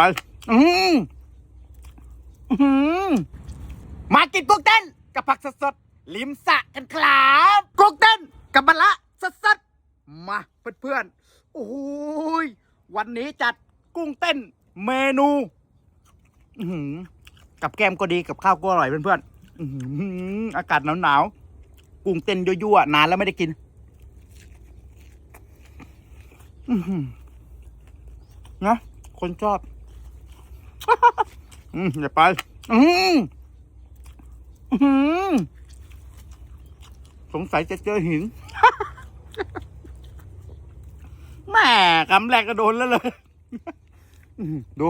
ไปอืมอื้อหือมากินกุ้งเต้นกับผักสดๆลิมสระกันครับกุ้งเต้นกับมะละสดๆมาเพื่อนๆโอ้ยวันนี้จัดกุ้งเต้นเมนูอื้อหือกับแกล้มก็ดีกับข้าวก็อร่อยเพื่อนๆอื้อหืออากาศหนาวๆกุ้งเต้นยั่วๆนานแล้วไม่ได้กินอือหือนะคนชอบ อืมอย่าไป อืมอื้อหือสงสัยจะเจอหินแม่คำแรกก็โดนแล้วเลยดู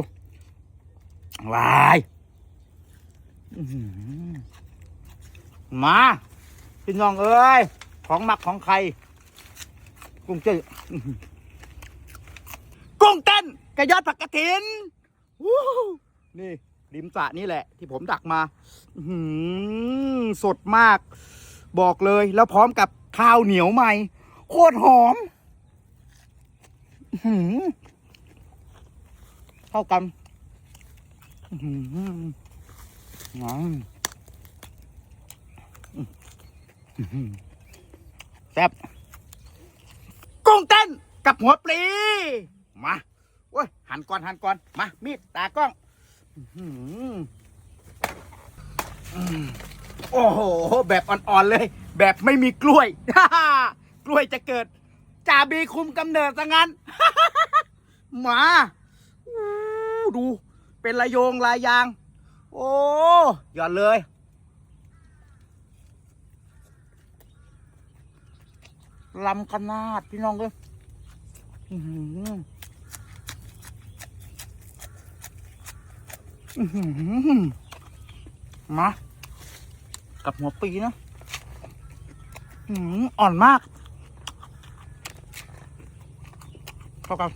วายมาพี่น้องเอ้ย ของมักของใคร กุ้งเจ้กุ้งเต้นกระยอดผักกระถิน วู้นี่ริมสระนี่แหละ ที่ผมดักมาหือสดมาก บอกเลยแล้วพร้อมกับข้าวเหนียวใหม่ โคตรหอมหือเข้ากันหือหือแซ่บกุ้งเต้นกับหัวปลีมา อ้ยหันก่อนหันก่อนมามีดตากล้องโอ้โห แบบอ่อนๆเลย แบบไม่มีกล้วยกล้วยจะเกิดจ่าบีคุมกำเนิดซะงั้นมาดู เป็นระโยงลายยาง โอ้หย่อนเลยลำขนาดพี่น้องเลยอื้อหืออื้อหือ มากับหัวปีนะอ่อนมากเข้ากัน